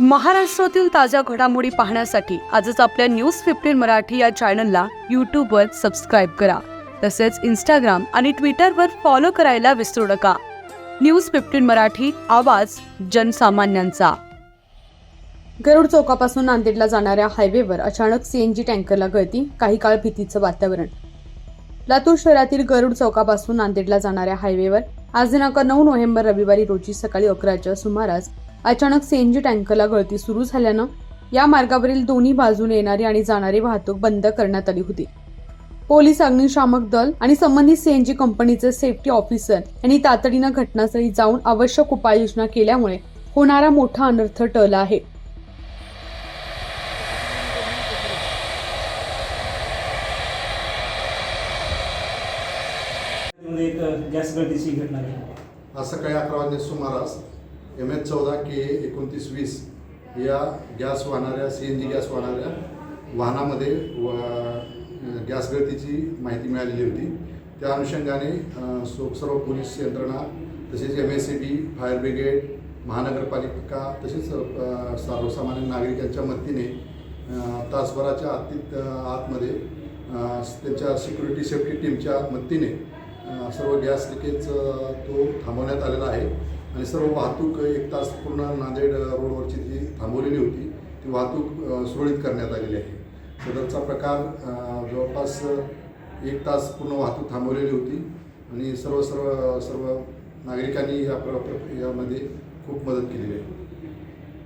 महाराष्ट्रातील ताज्या घडामोडी पाहण्यासाठी आजच आपल्या न्यूज फिफ्टीन मराठी या चॅनलला यूट्यूबवर सबस्क्राईब करा. तसेच इंस्टाग्राम आणि ट्विटरवर फॉलो करायला विसरू नका. न्यूज फिफ्टीन मराठी आवाज जनसामान्यांचा. गरुड चौकापासून नांदेडला जाणाऱ्या हायवेवर अचानक सीएनजी टँकरला गळती काही काळ भीतीचं वातावरण. लातूर शहरातील गरुड चौकापासून नांदेडला जाणाऱ्या हायवेवर आज दिनांक नऊ नोव्हेंबर रविवारी रोजी सकाळी अकराच्या सुमारास अचानक सीएनजी टँकरला गळती सुरू झाल्यानं या मार्गावरील दोन्ही बाजूने येणारी आणि जाणारी वाहतूक बंद करण्यात आली होती. पोलीस अग्निशामक दल आणि संबंधित सीएनजी कंपनीचे सेफ्टी ऑफिसर यांनी तातडीनं घटनास्थळी जाऊन आवश्यक उपाययोजना केल्यामुळे होणारा मोठा अनर्थ टळला आहे. एक गॅस गळतीची घटना आज सकाळी अकरा वाजण्याच्या सुमारास एम एच चौदा के एकोणतीस वीस या गॅस वाहणाऱ्या सी एन जी गॅस वाहणाऱ्या वाहनामध्ये व गॅस गळतीची माहिती मिळालेली होती. त्या अनुषंगाने सर्व पोलीस यंत्रणा तसेच M S C B fire brigade महानगरपालिका तसेच सर्वसामान्य नागरिकांच्या मदतीने तासभराच्या आतीत आतमध्ये त्यांच्या सिक्युरिटी सेफ्टी टीमच्या मदतीने सर्व गॅस लिकेज तो थांबवण्यात आलेला आहे. आणि सर्व वाहतूक एक तास पूर्ण नांदेड रोडवरची जी थांबवलेली होती ती वाहतूक सुरळीत करण्यात आलेली आहे. सदरचा प्रकार जवळपास एक तास पूर्ण वाहतूक थांबवलेली होती आणि सर्व सर्व सर्व नागरिकांनी या प्र- यामध्ये खूप मदत केलेली आहे.